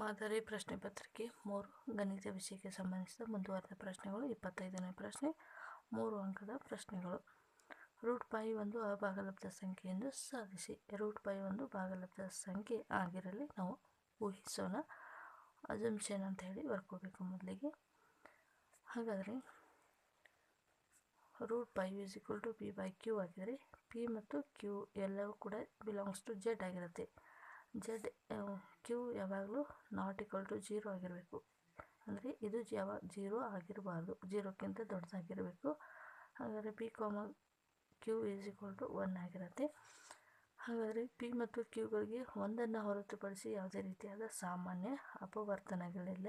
ಮಾದರಿ ಪ್ರಶ್ನೆ ಪತ್ರಿಕೆ ಮೂರು, ಗಣಿತ ವಿಷಯಕ್ಕೆ ಸಂಬಂಧಿಸಿದ ಮುಂದುವರೆದ ಪ್ರಶ್ನೆಗಳು, ಇಪ್ಪತ್ತೈದನೇ ಪ್ರಶ್ನೆ, ಮೂರು ಅಂಕದ ಪ್ರಶ್ನೆಗಳು. ರೂಟ್ ಪೈ ಒಂದು ಅಭಾಗಲಬ್ಧ ಸಂಖ್ಯೆ ಎಂದು ಸಾಧಿಸಿ. ರೂಟ್ ಪೈ ಒಂದು ಭಾಗಲಬ್ಧ ಸಂಖ್ಯೆ ಆಗಿರಲಿ, ನಾವು ಊಹಿಸೋಣ. ಅಜಂಪ್ಷನ್ ಅಂತ ಹೇಳಿ ಬರ್ಕೋಬೇಕು ಮೊದಲಿಗೆ. ಹಾಗಾದರೆ, root pi is equal to p by q ಆಗಿದರೆ p ಮತ್ತು ಕ್ಯೂ ಎಲ್ಲವೂ ಕೂಡ ಬಿಲಾಂಗ್ಸ್ ಟು ಜೆಡ್ ಆಗಿರುತ್ತೆ. ಜೆಡ್ ಕ್ಯೂ ಯಾವಾಗಲೂ ನಾಟ್ ಈಕ್ವಲ್ ಟು ಜೀರೋ ಆಗಿರಬೇಕು. ಅಂದರೆ ಇದು ಯಾವಾಗ ಜೀರೋ ಆಗಿರಬಾರ್ದು. ಜೀರೋಕ್ಕಿಂತ ದೊಡ್ಡದಾಗಿರಬೇಕು. ಹಾಗಾದರೆ p comma q is equal to one ಆಗಿರುತ್ತೆ. ಹಾಗಾದರೆ ಪಿ ಮತ್ತು ಕ್ಯೂಗಳಿಗೆ ಒಂದನ್ನು ಹೊರತುಪಡಿಸಿ ಯಾವುದೇ ರೀತಿಯಾದ ಸಾಮಾನ್ಯ ಅಪವರ್ತನಗಳಿಲ್ಲ.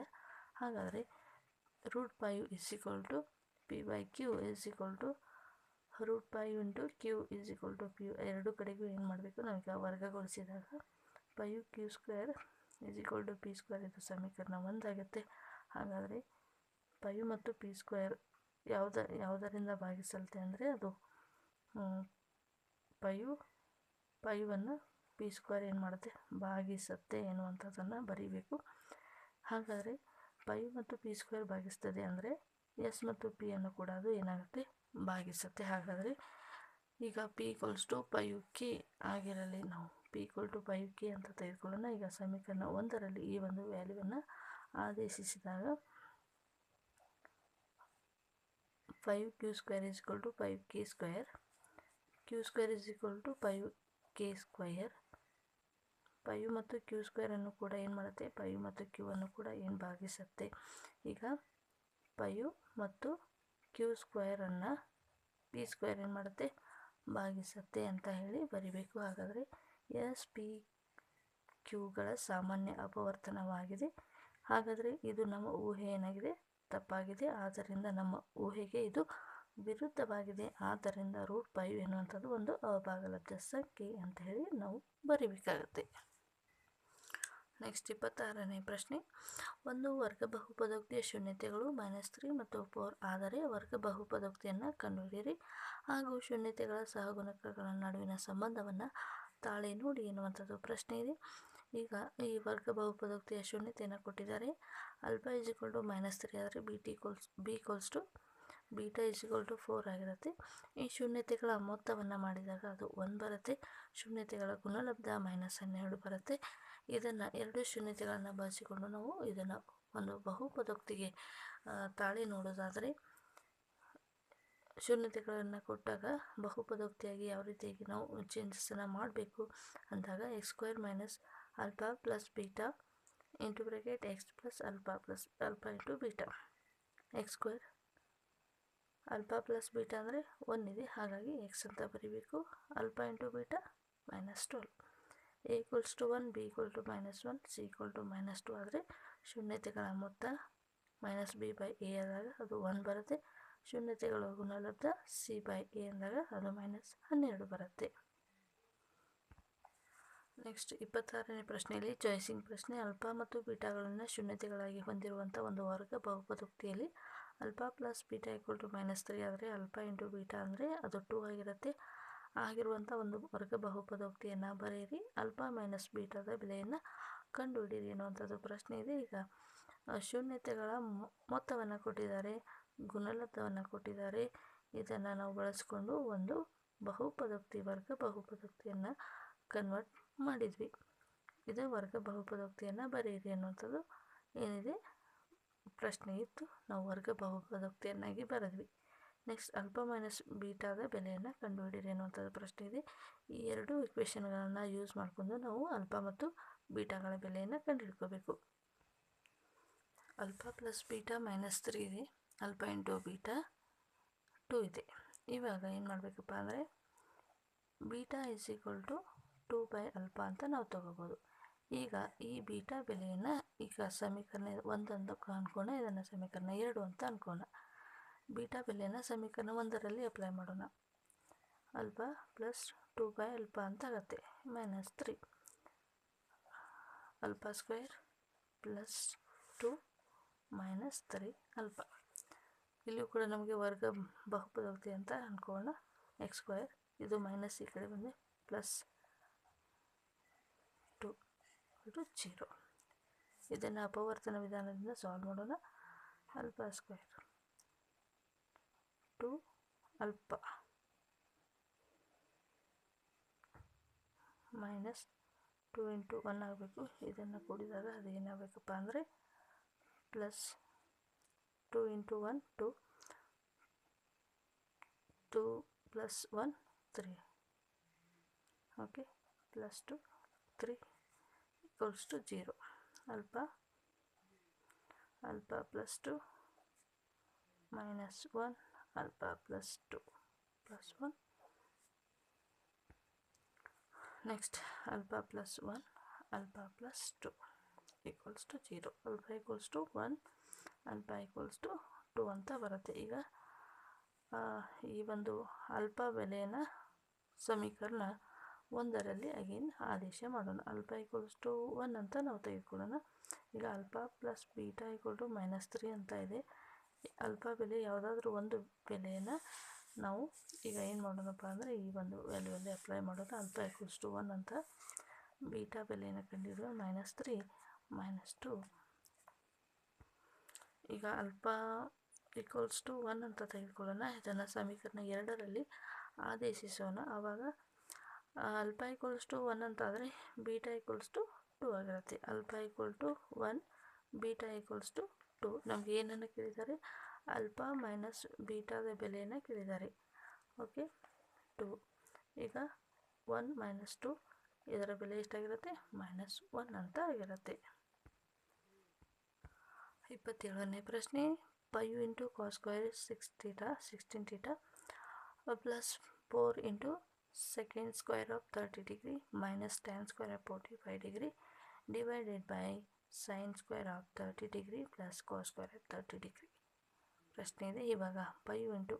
ಹಾಗಾದರೆ root five is equal to p by q is equal to root five into q is equal to p ಎರಡು ಕಡೆಗೂ ಏನು ಮಾಡಬೇಕು? ನಾವೀಗ ವರ್ಗಗೊಳಿಸಿದಾಗ five q square is equal to p square ಇದು ಸಮೀಕರಣ ಒಂದಾಗುತ್ತೆ. ಹಾಗಾದರೆ ಫೈವ್ ಮತ್ತು ಪಿ ಸ್ಕ್ವೇರ್ ಯಾವುದ, ಯಾವುದರಿಂದ ಭಾಗಿಸಲ್ತೆ ಅಂದರೆ ಅದು ಫೈವ್ ಪೈವನ್ನು ಪಿ ಸ್ಕ್ವೇರ್ ಏನು ಮಾಡುತ್ತೆ? ಭಾಗಿಸುತ್ತೆ ಎನ್ನುವಂಥದ್ದನ್ನು ಬರೀಬೇಕು. ಹಾಗಾದರೆ ಫೈವ್ ಮತ್ತು ಪಿ ಸ್ಕ್ವೇರ್ ಭಾಗಿಸ್ತದೆ ಅಂದರೆ ಎಸ್ ಮತ್ತು ಪಿ ಅನ್ನು ಕೂಡ ಅದು ಏನಾಗುತ್ತೆ? ಭಾಗಿಸುತ್ತೆ. ಹಾಗಾದರೆ ಈಗ p equals to five k ಆಗಿರಲಿ ನಾವು. P equal to five k ಅಂತ ತೆಗೆದುಕೊಳ್ಳೋಣ. ಈಗ ಸಮೀಕರಣ ಒಂದರಲ್ಲಿ ಈ ಒಂದು ವ್ಯಾಲ್ಯೂವನ್ನು ಆದೇಶಿಸಿದಾಗ five q square is equal to five k square q square is equal to five k square five ಮತ್ತು ಕ್ಯೂ ಸ್ಕ್ವೇರನ್ನು ಕೂಡ ಏನು ಮಾಡುತ್ತೆ? ಫೈವ್ ಮತ್ತು ಕ್ಯೂ ಅನ್ನು ಕೂಡ ಏನು ಭಾಗಿಸುತ್ತೆ? ಈಗ ಫೈವ್ ಮತ್ತು ಕ್ಯೂ ಸ್ಕ್ವೇರನ್ನು ಪಿ ಸ್ಕ್ವೇರ್ ಏನು ಮಾಡುತ್ತೆ? ಭಾಗಿಸುತ್ತೆ ಅಂತ ಹೇಳಿ ಬರಿಬೇಕು. ಹಾಗಾದರೆ ಎಸ್ ಪಿ ಕ್ಯೂಗಳ ಸಾಮಾನ್ಯ ಅಪವರ್ತನವಾಗಿದೆ. ಹಾಗಾದರೆ ಇದು ನಮ್ಮ ಊಹೆ ಏನಾಗಿದೆ? ತಪ್ಪಾಗಿದೆ. ಆದ್ದರಿಂದ ನಮ್ಮ ಊಹೆಗೆ ಇದು ವಿರುದ್ಧವಾಗಿದೆ. ಆದ್ದರಿಂದ ರೂಟ್ ಫೈವ್ ಎನ್ನುವಂಥದ್ದು ಒಂದು ಅಭಾಗಲಬ್ಧ ಸಂಖ್ಯೆ ಅಂತ ಹೇಳಿ ನಾವು ಬರೀಬೇಕಾಗುತ್ತೆ. ನೆಕ್ಸ್ಟ್ ಇಪ್ಪತ್ತಾರನೇ ಪ್ರಶ್ನೆ. ಒಂದು ವರ್ಗ ಬಹುಪದೋಕ್ತಿಯ ಶೂನ್ಯತೆಗಳು ಮೈನಸ್ ತ್ರೀ ಮತ್ತು ಫೋರ್ ಆದರೆ ವರ್ಗ ಬಹುಪದೋಕ್ತಿಯನ್ನು ಕಂಡುಹಿಡಿಯಿರಿ. ಹಾಗೂ ಶೂನ್ಯತೆಗಳ ಸಹಗುಣಕಗಳ ನಡುವಿನ ಸಂಬಂಧವನ್ನು ತಾಳೆ ನೋಡಿ ಎನ್ನುವಂಥದ್ದು ಪ್ರಶ್ನೆ ಇದೆ. ಈಗ ಈ ವರ್ಗ ಬಹುಪದೋಕ್ತಿಯ ಶೂನ್ಯತೆಯನ್ನು ಕೊಟ್ಟಿದ್ದಾರೆ. Alpha equal to minus three ಆದರೆ beta equals B equals to beta equal to four ಆಗಿರುತ್ತೆ. ಈ ಶೂನ್ಯತೆಗಳ ಮೊತ್ತವನ್ನು ಮಾಡಿದಾಗ ಅದು ಒಂದು ಬರುತ್ತೆ. ಶೂನ್ಯತೆಗಳ ಗುಣಲಬ್ಧ ಮೈನಸ್ ಹನ್ನೆರಡು ಬರುತ್ತೆ. ಇದನ್ನು ಎರಡು ಶೂನ್ಯತೆಗಳನ್ನು ಬಳಸಿಕೊಂಡು ನಾವು ಇದನ್ನು ಒಂದು ಬಹುಪದೋಕ್ತಿಗೆ ತಾಳಿ ನೋಡೋದಾದರೆ ಶೂನ್ಯತೆಗಳನ್ನು ಕೊಟ್ಟಾಗ ಬಹುಪದೋಕ್ತಿಯಾಗಿ ಯಾವ ರೀತಿಯಾಗಿ ನಾವು ಚೇಂಜಸ್ಸನ್ನು ಮಾಡಬೇಕು ಅಂದಾಗ x square minus alpha plus beta into bracket x plus alpha plus alpha into beta x square alpha plus beta ಅಂದರೆ ಒನ್ ಇದೆ. ಹಾಗಾಗಿ ಎಕ್ಸ್ ಅಂತ ಬರೀಬೇಕು. Alpha into beta minus twelve A equals to one B equal to minus one C equal to minus two ಆದರೆ ಶೂನ್ಯತೆಗಳ ಮೊತ್ತ minus B by A ಆದಾಗ ಅದು ಒನ್ ಬರುತ್ತೆ. ಶೂನ್ಯತೆಗಳ ಗುಣಲಬ್ಧ ಸಿ ಬೈ ಎ ಅಂದಾಗ ಅದು ಮೈನಸ್ ಹನ್ನೆರಡು ಬರುತ್ತೆ. ನೆಕ್ಸ್ಟ್ ಇಪ್ಪತ್ತಾರನೇ ಪ್ರಶ್ನೆಯಲ್ಲಿ ಚಾಯ್ಸಿಂಗ್ ಪ್ರಶ್ನೆ. ಅಲ್ಪ ಮತ್ತು ಬೀಟಾಗಳನ್ನು ಶೂನ್ಯತೆಗಳಾಗಿ ಹೊಂದಿರುವಂಥ ಒಂದು ವರ್ಗ ಬಹುಪದೋಕ್ತಿಯಲ್ಲಿ alpha plus beta equal to minus three ಆದರೆ ಅಲ್ಪ ಇಂಟು ಬೀಟಾ ಅಂದರೆ ಅದು ಟೂ ಆಗಿರುತ್ತೆ. ಆಗಿರುವಂಥ ಒಂದು ವರ್ಗ ಬಹುಪದೋಕ್ತಿಯನ್ನು ಬರೆಯಿರಿ. ಅಲ್ಪ ಮೈನಸ್ ಬೀಟಾದ ಬೆಲೆಯನ್ನು ಕಂಡುಹಿಡಿಯಿರಿ ಅನ್ನುವಂಥದ್ದು ಪ್ರಶ್ನೆ ಇದೆ. ಈಗ ಶೂನ್ಯತೆಗಳ ಮೊತ್ತವನ್ನು ಕೊಟ್ಟಿದ್ದಾರೆ. ಗುಣಲಬ್ಧವನ್ನು ಕೊಟ್ಟಿದ್ದಾರೆ. ಇದನ್ನು ನಾವು ಬಳಸ್ಕೊಂಡು ಒಂದು ಬಹುಪದೋಕ್ತಿ, ವರ್ಗ ಬಹುಪದೋಕ್ತಿಯನ್ನು ಕನ್ವರ್ಟ್ ಮಾಡಿದ್ವಿ. ಇದು ವರ್ಗ ಬಹುಪದೋಕ್ತಿಯನ್ನು ಬರೆಯಿರಿ ಅನ್ನುವಂಥದ್ದು ಏನಿದೆ? ಪ್ರಶ್ನೆ ಇತ್ತು. ನಾವು ವರ್ಗ ಬಹುಪದೋಕ್ತಿಯನ್ನಾಗಿ ಬರೆದ್ವಿ. ನೆಕ್ಸ್ಟ್ ಅಲ್ಪ ಮೈನಸ್ ಬೀಟಾದ ಬೆಲೆಯನ್ನು ಕಂಡುಹಿಡಿಯಿರಿ ಅನ್ನುವಂಥದ್ದು ಪ್ರಶ್ನೆ ಇದೆ. ಈ ಎರಡು ಇಕ್ವೇಷನ್ಗಳನ್ನು ಯೂಸ್ ಮಾಡಿಕೊಂಡು ನಾವು ಅಲ್ಪ ಮತ್ತು ಬೀಟಾಗಳ ಬೆಲೆಯನ್ನು ಕಂಡುಹಿಡ್ಕೋಬೇಕು. ಅಲ್ಪ ಪ್ಲಸ್ ಬೀಟಾ ಮೈನಸ್ ತ್ರೀ ಇದೆ. ಅಲ್ಪ ಇಂಟು ಬೀಟಾ ಟೂ ಇದೆ. ಇವಾಗ ಏನು ಮಾಡಬೇಕಪ್ಪ ಅಂದರೆ beta is equal to two by alpha ಅಂತ ನಾವು ತಗೋಬೋದು. ಈಗ ಈ ಬೀಟಾ ಬೆಲೆಯನ್ನು ಈಗ ಸಮೀಕರಣ ಒಂದೊಂದು ಅಂದ್ಕೋಣ ಇದನ್ನು ಸಮೀಕರಣ ಎರಡು ಅಂತ ಅಂದ್ಕೋಣ ಬೀಟಾ ಬೆಲೆಯನ್ನು ಸಮೀಕರಣ ಒಂದರಲ್ಲಿ ಅಪ್ಲೈ ಮಾಡೋಣ. ಅಲ್ಪ ಪ್ಲಸ್ ಟೂ ಬೈ ಅಲ್ಪ ಅಂತ ಆಗುತ್ತೆ minus three alpha square plus two minus three alpha ಇಲ್ಲಿಯೂ ಕೂಡ ನಮಗೆ ವರ್ಗ ಬಹುಪದೋಕ್ತಿ ಅಂತ ಅಂದ್ಕೊಳ್ಳೋಣ ಎಕ್ಸ್ ಸ್ಕ್ವೇರ್ ಇದು ಮೈನಸ್ ಈ ಕಡೆ ಬಂದು ಪ್ಲಸ್ ಟು ಇದು ಜೀರೋ ಇದನ್ನು ಅಪವರ್ತನ ವಿಧಾನದಿಂದ ಸಾಲ್ವ್ ಮಾಡೋಣ. Alpha square two alpha minus two into one ಆಗಬೇಕು. ಇದನ್ನು ಕೂಡಿದಾಗ ಅದು ಏನಾಗಬೇಕಪ್ಪ ಅಂದರೆ plus 2 into 1 2 2 plus 1 3 okay plus 2 3 equals to 0 alpha alpha plus 2 minus 1 alpha plus 2 plus 1 next alpha plus 1 alpha plus 2 equals to 0 alpha equals to 1 ಅಲ್ಪ equals to to ಅಂತ ಬರುತ್ತೆ. ಈಗ ಈ ಒಂದು ಅಲ್ಪ ಬೆಲೆನ ಸಮೀಕರಣ ಒಂದರಲ್ಲಿ ಅಗೇನ್ ಆದೇಶ ಮಾಡೋಣ. ಅಲ್ಪ ಈಕ್ವಲ್ಸ್ ಟು ಒನ್ ಅಂತ ನಾವು ತೆಗೆದುಕೊಳ್ಳೋಣ. ಈಗ alpha plus beta equal to minus three ಅಂತ ಇದೆ. ಅಲ್ಪ ಬೆಲೆ ಯಾವುದಾದ್ರೂ ಒಂದು ಬೆಲೆಯನ್ನು ನಾವು ಈಗ ಏನು ಮಾಡೋಣಪ್ಪ ಅಂದರೆ ಈ ಒಂದು ವ್ಯಾಲ್ಯೂಯಲ್ಲಿ ಅಪ್ಲೈ ಮಾಡೋಣ ಅಲ್ಪ ಈಕ್ವಲ್ಸ್ ಟು ಒನ್ ಅಂತ ಬೀಟಾ ಬೆಲೆಯನ್ನು ಕಂಡುಹಿಡಿಯುವ ಮೈನಸ್ ತ್ರೀ ಮೈನಸ್ ಟು ಈಗ ಅಲ್ಪಾ ಈಕ್ವಲ್ಸ್ ಟು ಒನ್ ಅಂತ ತೆಗೆದುಕೊಳ್ಳೋಣ. ಇದನ್ನು ಸಮೀಕರಣ ಎರಡರಲ್ಲಿ ಆದೇಶಿಸೋಣ. ಆವಾಗ ಅಲ್ಪ ಈಕ್ವಲ್ಸ್ ಟು ಒನ್ ಅಂತಾದರೆ ಬೀಟಾ ಈಕ್ವಲ್ಸ್ ಟು ಟು ಆಗಿರುತ್ತೆ. Alpha equal to one beta equals to two ನಮ್ಗೆ ಏನನ್ನು ಕೇಳಿದ್ದಾರೆ? ಅಲ್ಪ ಮೈನಸ್ ಬೀಟಾದ ಬೆಲೆಯನ್ನು ಕೇಳಿದ್ದಾರೆ. ಓಕೆ ಟು ಈಗ ಒನ್ ಮೈನಸ್ ಟು ಇದರ ಬೆಲೆ ಎಷ್ಟಾಗಿರುತ್ತೆ? ಮೈನಸ್ ಒನ್ ಅಂತ ಆಗಿರುತ್ತೆ. ಇಪ್ಪತ್ತೇಳನೇ ಪ್ರಶ್ನೆ. Five into cos square six theta sixteen theta plus four into second square of thirty degree minus ten square of forty five degree divided by sine square of thirty degree plus cos square of thirty degree ಪ್ರಶ್ನೆ ಇದೆ. ಇವಾಗ five into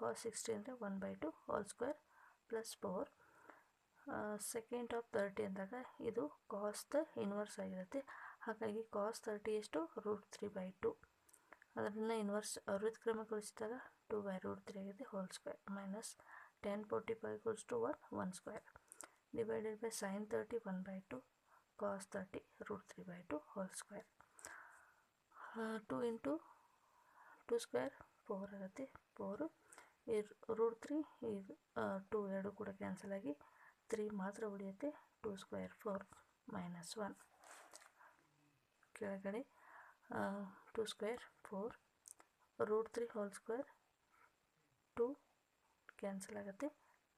cos sixty ಅಂದರೆ one by two whole square plus four second of thirty ಅಂದಾಗ ಇದು cost inverse ಆಗಿರುತ್ತೆ. ಹಾಗಾಗಿ cos thirty ಎಷ್ಟು? Root three by two ಅದನ್ನು ಇನ್ವರ್ಸ್ ಅರುತ್ ಕ್ರಮಗೊಳಿಸಿದಾಗ ಟು ಬೈ ರೂಟ್ ತ್ರೀ ಆಗಿದೆ whole square minus ten forty five equals to one one square divided by sine thirty one by two cos thirty root three by two whole square two into two square four ಆಗುತ್ತೆ. Four ಈ root three ಈ two ಎರಡು ಕೂಡ cancel ಆಗಿ three ಮಾತ್ರ ಉಳಿಯುತ್ತೆ. Two square four minus one ಕೆಳಗಡೆ two square four root three whole square two cancel ಆಗುತ್ತೆ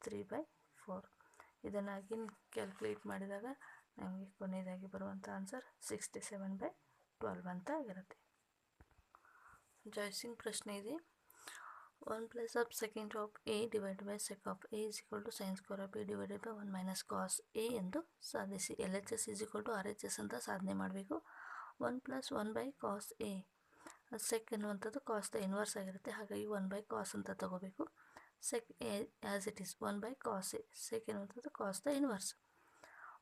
ತ್ರೀ ಬೈ ಫೋರ್ ಇದನ್ನು ಆಗಿನ ಕ್ಯಾಲ್ಕುಲೇಟ್ ಮಾಡಿದಾಗ ನಮಗೆ ಕೊನೆಯದಾಗಿ ಬರುವಂಥ answer sixty seven by twelve ಅಂತ ಆಗಿರುತ್ತೆ ಜಾಯ್ಸಿಂಗ್ ಪ್ರಶ್ನೆ ಇದೆ. One plus of second of A divide by sec of A is equal to sine square of A divided by one minus cos A ಎಂದು ಸಾಧಿಸಿ. L H S is equal to R H S ಅಂತ ಸಾಧನೆ ಮಾಡಬೇಕು. One plus one by cos A. Sec ಎನ್ನುವಂಥದ್ದು cos the inverse ಆಗಿರುತ್ತೆ. ಹಾಗಾಗಿ one by cos ಅಂತ ತಗೋಬೇಕು. Sec A as it is one by cos A. Sec ಎನ್ನುವಂಥದ್ದು cos the inverse.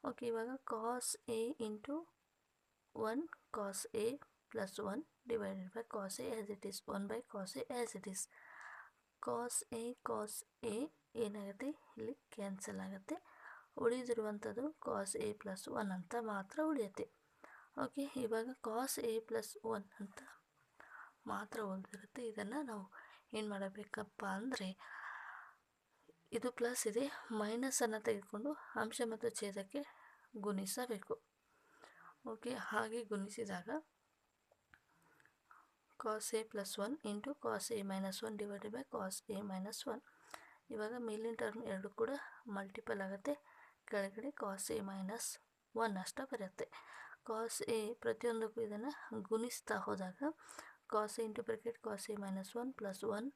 Okay ಇವಾಗ cos A into one cos A plus one divided by cos A as it is one by cos A as it is cos A cos A ಏನಾಗುತ್ತೆ? ಇಲ್ಲಿ cancel ಆಗುತ್ತೆ. ಉಳಿದಿರುವಂಥದ್ದು cos A plus one ಅಂತ ಮಾತ್ರ ಉಳಿಯುತ್ತೆ. Okay ಇವಾಗ cos A plus one ಅಂತ ಮಾತ್ರ ಒಂದಿರುತ್ತೆ ಇದನ್ನು ನಾವು ಏನು ಮಾಡಬೇಕಪ್ಪ ಅಂದರೆ ಇದು ಪ್ಲಸ್ ಇದೆ ಮೈನಸನ್ನು ತೆಗೆದುಕೊಂಡು ಅಂಶ ಮತ್ತು ಛೇದಕ್ಕೆ ಗುಣಿಸಬೇಕು. ಓಕೆ ಹಾಗೆ ಗುಣಿಸಿದಾಗ cos A plus one into cos A minus one divided by cos A minus one ಇವಾಗ ಮೇಲಿನ ಟರ್ಮ್ ಎರಡು ಕೂಡ ಮಲ್ಟಿಪಲ್ ಆಗುತ್ತೆ. ಕೆಳಗಡೆ ಕಾಸ್ ಎ ಮೈನಸ್ ಒನ್ ಅಷ್ಟ ಬರುತ್ತೆ. ಕಾಸ್ ಎ ಪ್ರತಿಯೊಂದಕ್ಕೂ ಇದನ್ನು ಗುಣಿಸ್ತಾ ಹೋದಾಗ cos A into bracket cos A minus one plus one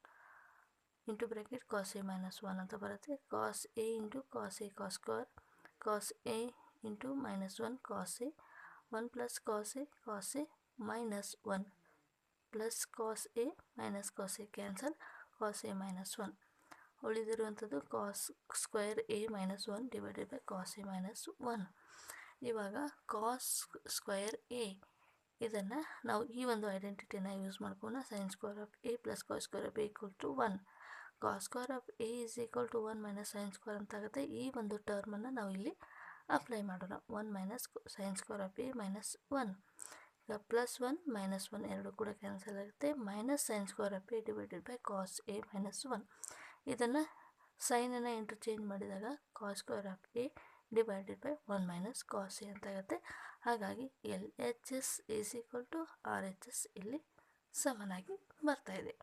into bracket cos A minus one ಅಂತ ಬರುತ್ತೆ cos A into cos A cos square cos A into minus one cos A one plus cos A cos A minus one plus cos A minus cos A cancel cos A minus one ಉಳಿದಿರುವಂಥದ್ದು cos square A minus one divided by cos A minus one ಇವಾಗ cos square A ಇದನ್ನು ನಾವು ಈ ಒಂದು ಐಡೆಂಟಿಟಿನ use ಮಾಡ್ಕೊಂಡು sine square of A plus cos square of A equal to one cos square of A is equal to one minus sine square ಅಂತ ಆಗುತ್ತೆ. ಈ ಒಂದು ಟರ್ಮನ್ನು ನಾವು ಇಲ್ಲಿ ಅಪ್ಲೈ ಮಾಡೋಣ. One minus sine square of A minus one ಈಗ plus one minus one ಎರಡು ಕೂಡ ಕ್ಯಾನ್ಸಲ್ ಆಗುತ್ತೆ. Minus sine square of A divided by cos A minus one ಇದನ್ನು ಸೈನನ್ನು ಇಂಟರ್ಚೇಂಜ್ ಮಾಡಿದಾಗ cos square of A divided by one minus cos ಅಂತ ಆಗುತ್ತೆ ಹಾಗಾಗಿ L H S is equal to R H S ಇಲ್ಲಿ ಸಮನಾಗಿ ಬರ್ತಾ ಇದೆ.